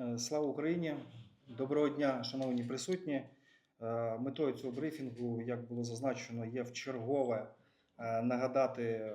Е, Слава Україні! Доброго дня, шановні присутні. Е, Метою цього брифінгу, як було зазначено, є вчергове е, нагадати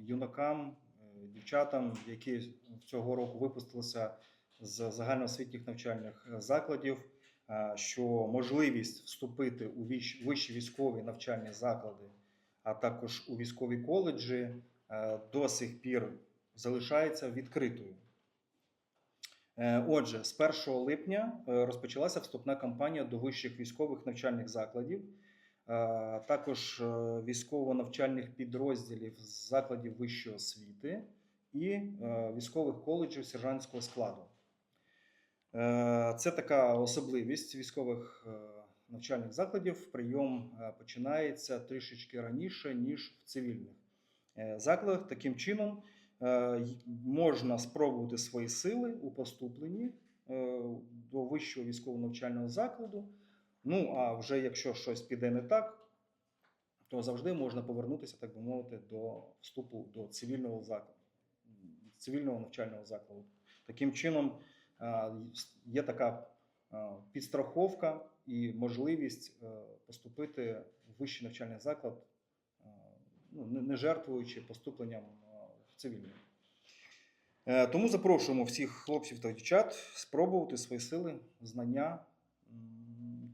юнакам, дівчатам, які цього року випустилися з загальноосвітніх навчальних закладів, що можливість вступити у вищі військові навчальні заклади, а також у військові коледжі, до сих пір залишається відкритою. Е, Отже, з 1 липня е, розпочалася вступна кампанія до вищих військових навчальних закладів, е, також військово-навчальних підрозділів закладів вищої освіти і військових коледжів сержантського складу. Це така особливість військових навчальних закладів. Прийом починається трішечки раніше, ніж в цивільних закладах. Таким чином, можна спробувати свої сили у поступленні е, до вищого військового навчального закладу. Ну а вже якщо щось піде не так, то завжди можна повернутися, так би мовити, до вступу до цивільного закладу, цивільного навчального закладу. Таким чином е, є така е, підстраховка і можливість е, поступити в вищий навчальний заклад, е, ну, не жертвуючи поступленням в цивільний. Е, Тому запрошуємо всіх хлопців та дівчат спробувати свої сили, знання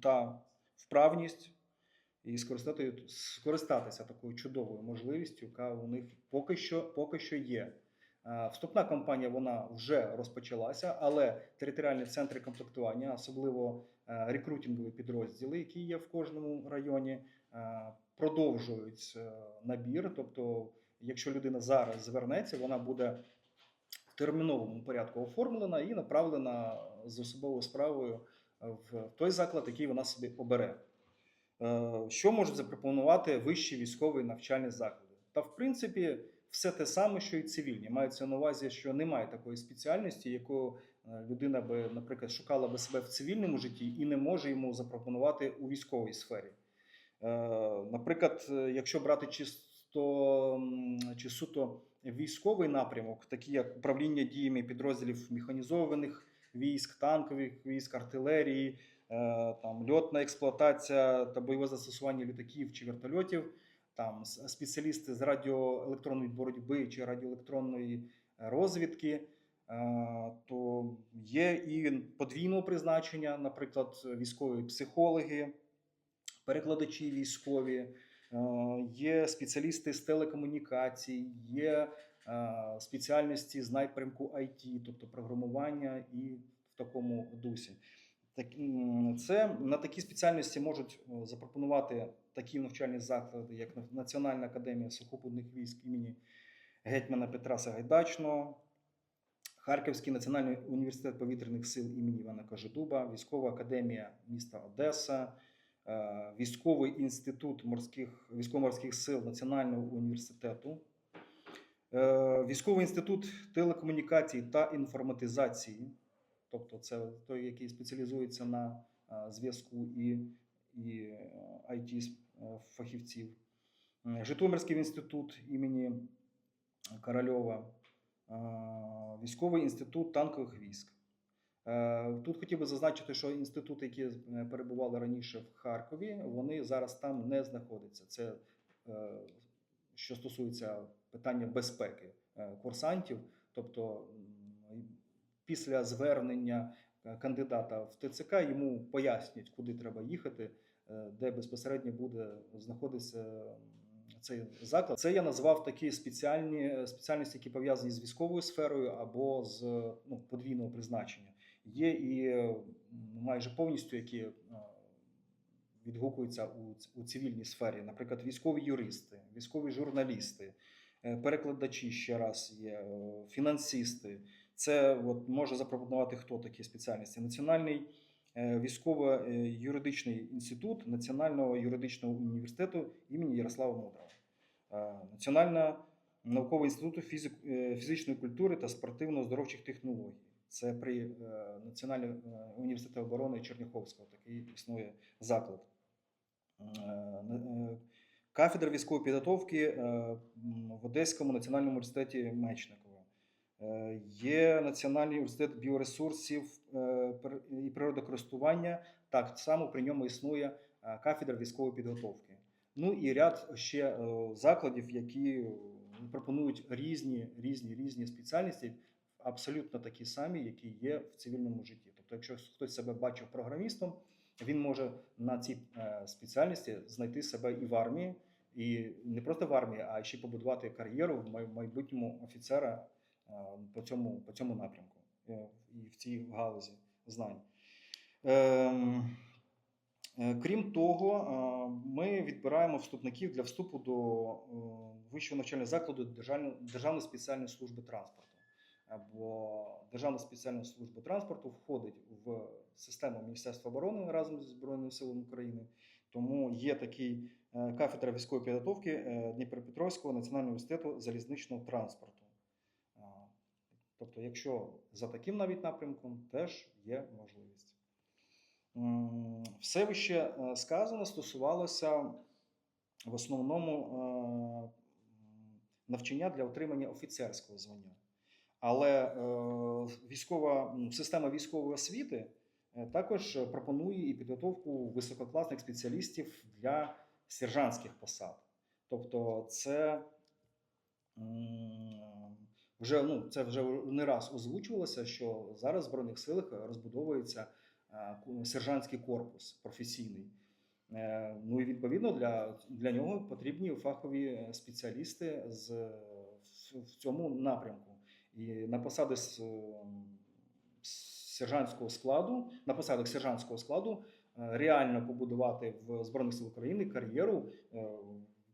та вправність і скористати, скористатися такою чудовою можливістю, яка у них поки що, поки що є. Е, Вступна кампанія вона вже розпочалася, але територіальні центри комплектування, особливо е, рекрутингові підрозділи, які є в кожному районі, продовжують набір. Тобто, якщо людина зараз звернеться, вона буде в терміновому порядку оформлена і направлена з особовою справою в той заклад, який вона собі обере. Е, Що можуть запропонувати вищі військові навчальні заклади? Та в принципі все те саме, що і цивільні. Мається на увазі, що немає такої спеціальності, яку е, людина би, наприклад, шукала би себе в цивільному житті і не може йому запропонувати у військовій сфері. Е, Наприклад, якщо брати чисто м, чи суто військовий напрямок, такі як управління діями підрозділів механізованих військ, танкових військ, артилерії, е, там льотна експлуатація та бойове застосування літаків чи вертольотів, там спеціалісти з радіоелектронної боротьби чи радіоелектронної розвідки. е, То є і подвійного призначення, наприклад, військові психологи, перекладачі військові, є спеціалісти з телекомунікацій, є е, спеціальності з напрямку IT, тобто програмування і в такому дусі. Це на такі спеціальності можуть е, запропонувати такі навчальні заклади, як Національна академія сухопутних військ імені гетьмана Петра Сагайдачного, Харківський національний університет повітряних сил імені Івана Кожедуба, Військова академія міста Одеса, е, Військовий інститут морських військово-морських сил Національного університету, е, Військовий інститут телекомунікацій та інформатизації, тобто це той, який спеціалізується на е, зв'язку і, і it фахівців, Житомирський інститут імені Корольова, е, Військовий інститут танкових військ. Е, Тут хотів би зазначити, що інститути, які е, перебували раніше в Харкові, вони зараз там не знаходяться. Це е, що стосується питання безпеки курсантів, тобто після звернення кандидата в ТЦК йому пояснять, куди треба їхати, де безпосередньо буде знаходитися цей заклад. Це я назвав такі спеціальні спеціальності, які пов'язані з військовою сферою або з ну, подвійного призначення. Є і е, майже повністю, які е, відгукуються у, у цивільній сфері, наприклад, військові юристи, військові журналісти, е, перекладачі ще раз є, фінансисти. Це от, може запропонувати хто такі спеціальності? Національний військово-юридичний інститут Національного юридичного університету імені Ярослава Мудрого, Національна науковий інституту е, фізичної культури та спортивно-здоровчих технологій. Це при е, Національному е, університеті оборони Черняховського такий існує заклад. Е, Кафедра військової підготовки в Одеському національному університеті Мечникова. Є Національний університет біоресурсів і природокористування. Так само при ньому існує кафедра військової підготовки. Ну і ряд ще закладів, які пропонують різні, різні, різні спеціальності, абсолютно такі самі, які є в цивільному житті. Тобто, якщо хтось себе бачив програмістом, він може на цій е, спеціальності знайти себе і в армії, і не просто в армії, а ще побудувати кар'єру в майбутньому офіцера е, по цьому, по цьому напрямку е, і в цій галузі знань. Ем, Крім того, ми відбираємо вступників для вступу до вищого навчального закладу Державної спеціальної служби транспорту. Е, Бо Державна спеціальна служба транспорту входить в систему Міністерства оборони разом зі Збройними силами України. Тому є такий е, кафедра військової підготовки е, Дніпропетровського національного університету залізничного транспорту. Тобто, якщо за таким навіть напрямком, теж є можливість. Все вище е, сказано стосувалося в основному навчання для отримання офіцерського звання. Але е, військова система військової освіти е, також пропонує і підготовку висококласних спеціалістів для сержантських посад. Тобто, це вже ну це вже не раз озвучувалося, що зараз в збройних силах розбудовується е, сержантський корпус професійний. Ну і відповідно для, для нього потрібні фахові спеціалісти з в цьому напрямку. І на посади сержантського складу, на посадах сержантського складу е, реально побудувати в Збройних сил України кар'єру, е,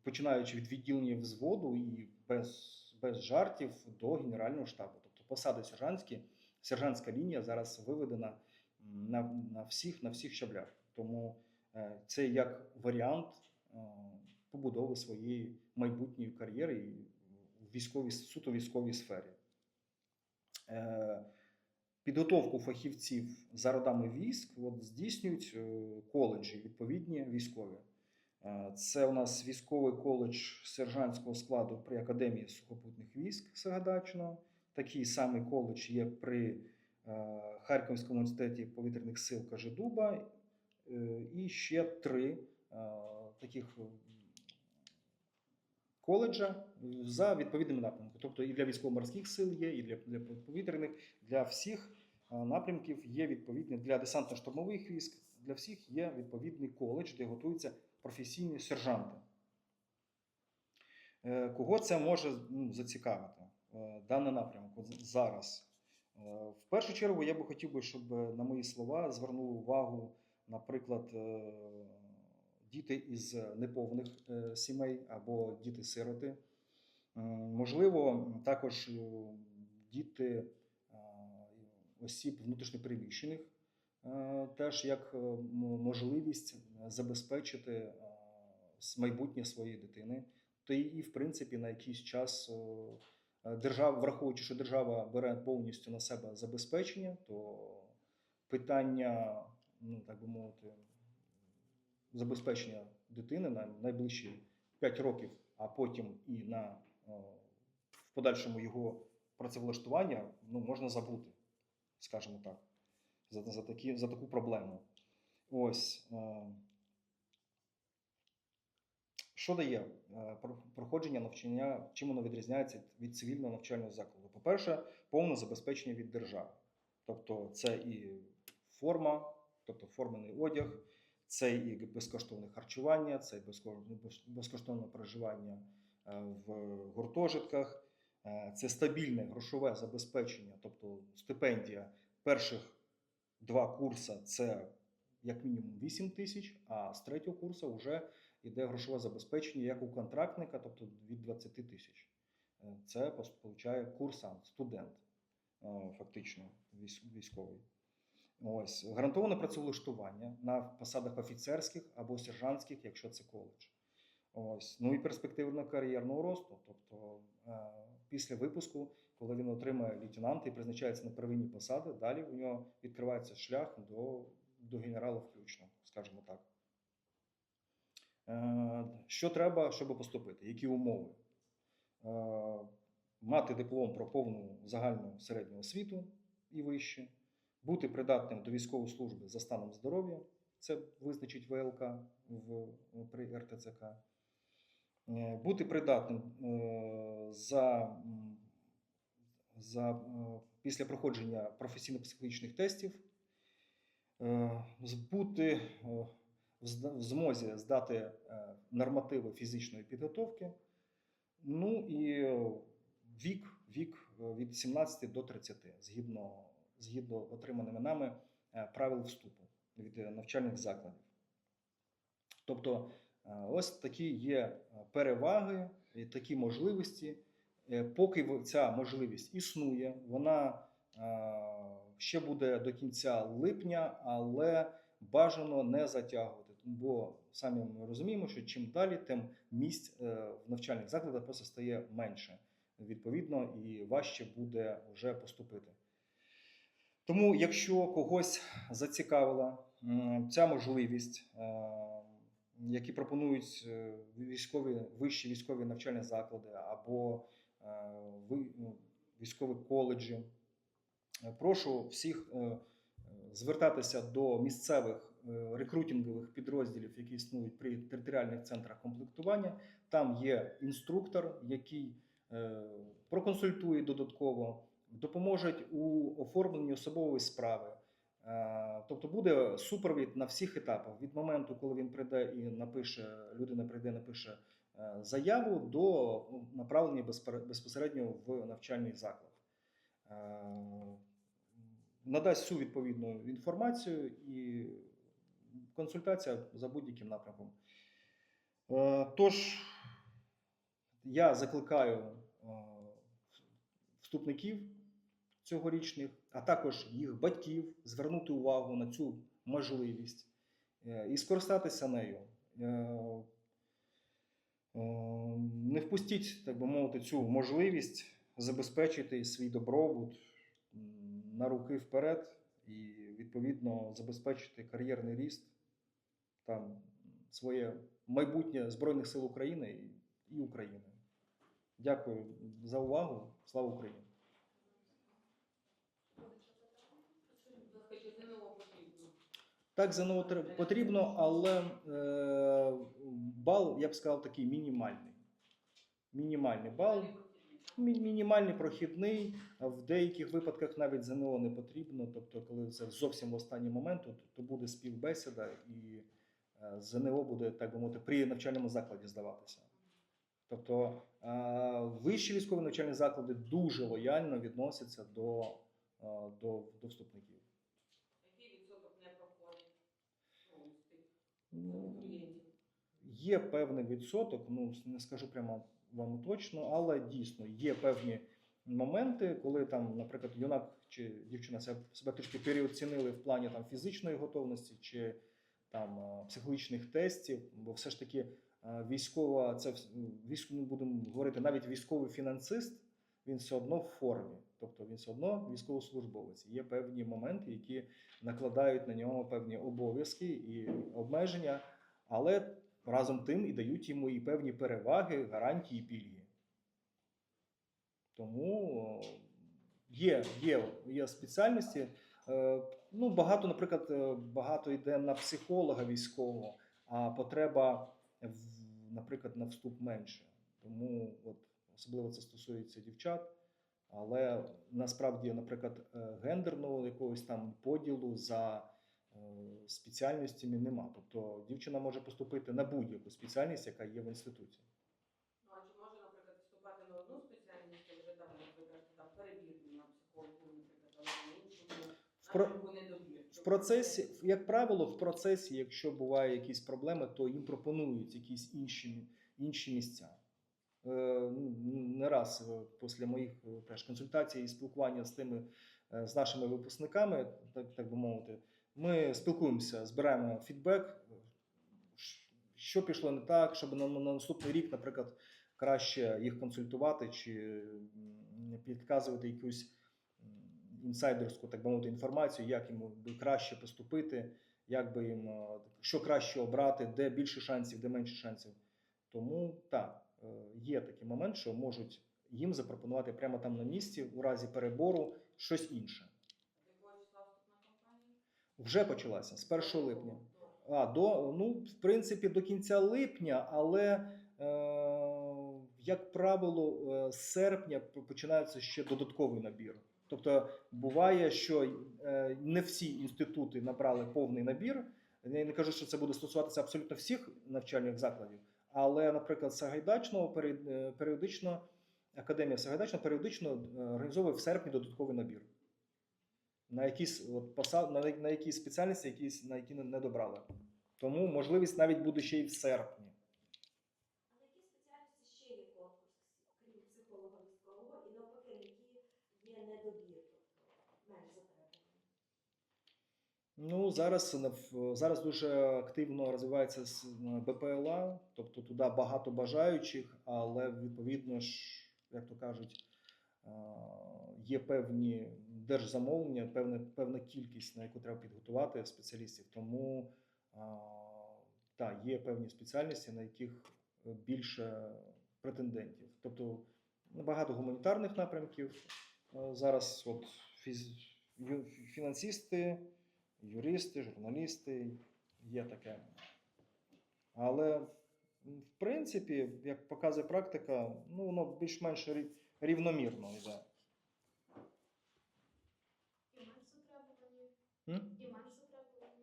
починаючи від відділення взводу і без, без жартів до генерального штабу. Тобто посади сержантські, сержантська лінія зараз виведена на, на всіх на всіх щаблях. Тому е, це як варіант побудови своєї майбутньої кар'єри в військовій суто військовій сфері. Е, Підготовку фахівців за родами військ от, здійснюють е, коледжі, відповідні військові. Е, Це у нас військовий коледж сержантського складу при Академії сухопутних військ Сагадачного. Такий самий коледж є при Харківському університеті повітряних сил Кажедуба. І ще три таких коледжа за відповідними напрямками. Тобто і для військово-морських сил є, і для, для повітряних, для всіх напрямків є відповідні для десантно-штурмових військ, для всіх є відповідний коледж, де готуються професійні сержанти. Е, Кого це може ну, зацікавити е, даний напрямок зараз? Е, В першу чергу я би хотів би, щоб на мої слова звернули увагу, наприклад, діти із неповних е, сімей або діти-сироти. Можливо, також е, діти е, осіб внутрішньопереміщених, е, теж як е, можливість забезпечити е, майбутнє своєї дитини. Й і, в принципі, на якийсь час е, держава, враховуючи, що держава бере повністю на себе забезпечення, то питання, ну так би мовити, забезпечення дитини на найближчі 5 років, а потім і на е, в подальшому його працевлаштування ну, можна забути, скажімо так, за, за, такі, за таку проблему. Ось. е, Що дає е, проходження навчання, чим воно відрізняється від цивільного навчального закладу? По-перше, повне забезпечення від держави. Тобто це і форма, тобто формений одяг, це і безкоштовне харчування, це і безкоштовне проживання е, в гуртожитках, е, це стабільне грошове забезпечення, тобто стипендія перших два курси це як мінімум 8 тисяч, а з третього курсу вже йде грошове забезпечення як у контрактника, тобто від 20 тисяч. Е, Це получає курсант, студент, фактично військовий. Ось гарантоване працевлаштування на посадах офіцерських або сержантських, якщо це коледж. Ось ну і перспективно кар'єрного росту. Тобто е, після випуску, коли він отримає лейтенанта і призначається на первинні посади, далі у нього відкривається шлях до, до генерала включно, скажімо так. Е, Що треба, щоб поступити? Які умови? Е, мати диплом про повну загальну середню освіту і вище, бути придатним до військової служби за станом здоров'я, це визначить ВЛК в, при РТЦК, Е, бути придатним е, за, за, е, після проходження професійно-психологічних тестів, бути в змозі здати нормативи фізичної підготовки. Ну і вік, вік від 17 до 30, згідно, згідно отриманими нами е, правил вступу від е, навчальних закладів. Тобто, е, ось такі є переваги, такі можливості. Поки ця можливість існує, вона ще буде до кінця липня, але бажано не затягувати. Бо самі ми розуміємо, що чим далі, тим місць в навчальних закладах просто стає менше. Відповідно, і важче буде вже поступити. Тому, якщо когось зацікавила ця можливість, е, які пропонують е, військові вищі військові навчальні заклади або е, ну, військові коледжі, прошу всіх звертатися до місцевих рекрутингових підрозділів, які існують при територіальних центрах комплектування. Там є інструктор, який проконсультує додатково, допоможе у оформленні особової справи. Е, Тобто буде супровід на всіх етапах від моменту, коли він прийде і напише, людина прийде, і напише е, заяву до ну, направлення безпосередньо в навчальний заклад. Е, Надасть всю відповідну інформацію і консультація за будь-яким напрямком. Тож я закликаю вступників цьогорічних, а також їх батьків звернути увагу на цю можливість е, і скористатися нею. Е, е, Не впустіть, так би мовити, цю можливість забезпечити свій добробут на руки вперед і відповідно забезпечити кар'єрний ріст там своє майбутнє Збройних сил України і, і України. Дякую за увагу. Слава Україні! Скажіть, ЗНО потрібно. Так, ЗНО потрібно, але е, бал, я б сказав, такий мінімальний. Мінімальний бал. Мі- Мінімальний прохідний, в деяких випадках навіть ЗНО не потрібно. Тобто, коли це зовсім в останній момент, то, то буде співбесіда і е, ЗНО буде, так би мовити, при навчальному закладі здаватися. Тобто е, вищі військові навчальні заклади дуже лояльно відносяться до, е, до, до вступників. Який відсоток не проходить ну, з тих Ну. Є певний відсоток, ну не скажу прямо вам точно, але дійсно є певні моменти, коли там, наприклад, юнак чи дівчина себе, трішки переоцінили в плані там фізичної готовності чи там психологічних тестів, бо все ж таки військова, це військ, ми будемо говорити, навіть військовий фінансист, він все одно в формі, тобто він все одно військовослужбовець. Є певні моменти, які накладають на нього певні обов'язки і обмеження, але разом тим і дають йому і певні переваги, гарантії, пільги. Тому е, є, є, є спеціальності. Е, Ну, багато, наприклад, е, багато йде на психолога військового, а потреба, наприклад, на вступ менше. Тому от, особливо це стосується дівчат. Але насправді, наприклад, е, гендерного якогось там поділу за е, спеціальностями нема. Тобто дівчина може поступити на будь-яку спеціальність, яка є в інституті. Ну, а чи може, наприклад, вступати на одну спеціальність, і вже там, наприклад, там перебір на психологу, наприклад, але на іншому В, про... в процесі, як правило, в процесі, якщо буває якісь проблеми, то їм пропонують якісь інші, інші місця. Е, ну, Не раз е, після моїх е, теж консультацій і спілкування з тими з нашими випускниками, так, так би мовити, ми спілкуємося, збираємо фідбек, що пішло не так, щоб на, на наступний рік, наприклад, краще їх консультувати чи підказувати якусь інсайдерську, так би мовити, інформацію, як би краще поступити, як би їм що краще обрати, де більше шансів, де менше шансів. Тому так, є такий момент, що можуть їм запропонувати прямо там на місці у разі перебору щось інше. Вже почалася з 1 липня. А, до, ну, в принципі, до кінця липня, але, е, як правило, е, з серпня починається ще додатковий набір. Тобто буває, що е, не всі інститути набрали повний набір. Я не кажу, що це буде стосуватися абсолютно всіх навчальних закладів, але, наприклад, Сагайдачного е, періодично, академія Сагайдачного періодично е, організовує в серпні додатковий набір. На якісь посад, на, на якісь спеціальності, якісь, на які не добрали. Тому можливість навіть буде ще й в серпні. А на які спеціальності ще є конкурс, крім психолога військового, і навпаки, на які є недобір, тобто менш затребувані? Ну зараз на- зараз дуже активно розвивається с- БПЛА, тобто туди багато бажаючих, але відповідно ж, як то кажуть, є певні держзамовлення, певна, певна кількість, на яку треба підготувати спеціалістів. Тому та, є певні спеціальності, на яких е, більше претендентів. Тобто багато гуманітарних напрямків. Е, Зараз от фіз, фінансисти, юристи, журналісти, є таке. Але, в принципі, як показує практика, ну, воно більш-менш рівномірно йде. І менш затребувані, М? і менш затребувані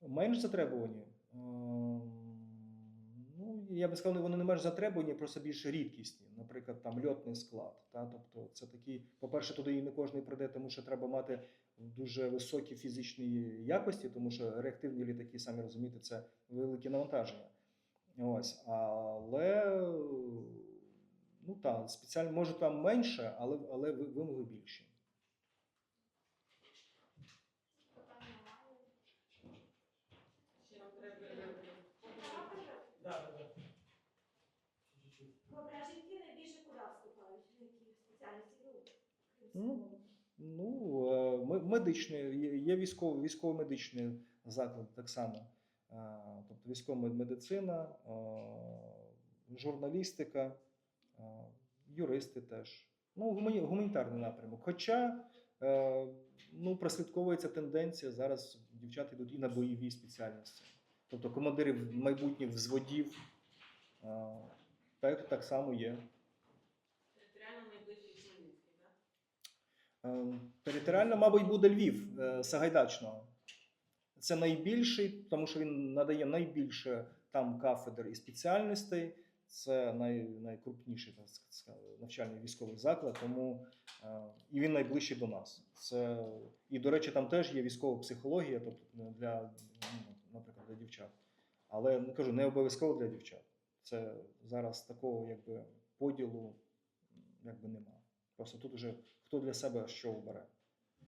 напрямки. Менш затребувані. Ем, Ну, я би сказав, вони не менш затребувані, просто більш рідкісні. Наприклад, там льотний склад. Та? Тобто, це такі, по-перше, туди і не кожен прийде, тому що треба мати дуже високі фізичні якості, тому що реактивні літаки, самі розумієте, це велике навантаження. Ось, але ну так, спеціально може там менше, але, але вимоги більші. Жінки найбільше куди вступають? Які спеціальності? Ну, Ну, медичний, є- військово, військово-медичний заклад так само. Тобто військова медицина, журналістика, юристи теж. Ну, гуманітарний напрямок. Хоча е, ну, прослідковується тенденція, зараз дівчата йдуть і на бойові спеціальності. Тобто командирів майбутніх взводів так, так само є. територіально найближчий Хмельницький, так? Е, Територіально, мабуть, буде Львів е, Сагайдачного. Це найбільший, тому що він надає найбільше там кафедр і спеціальностей. Це най, найкрупніший так сказати, навчальний військовий заклад, тому е, і він найближчий до нас. Це, і, до речі, там теж є військова психологія, тобто для, ну, наприклад, для дівчат. Але ну, кажу, не обов'язково для дівчат. Це зараз такого якби поділу якби немає. Просто тут уже хто для себе що обере.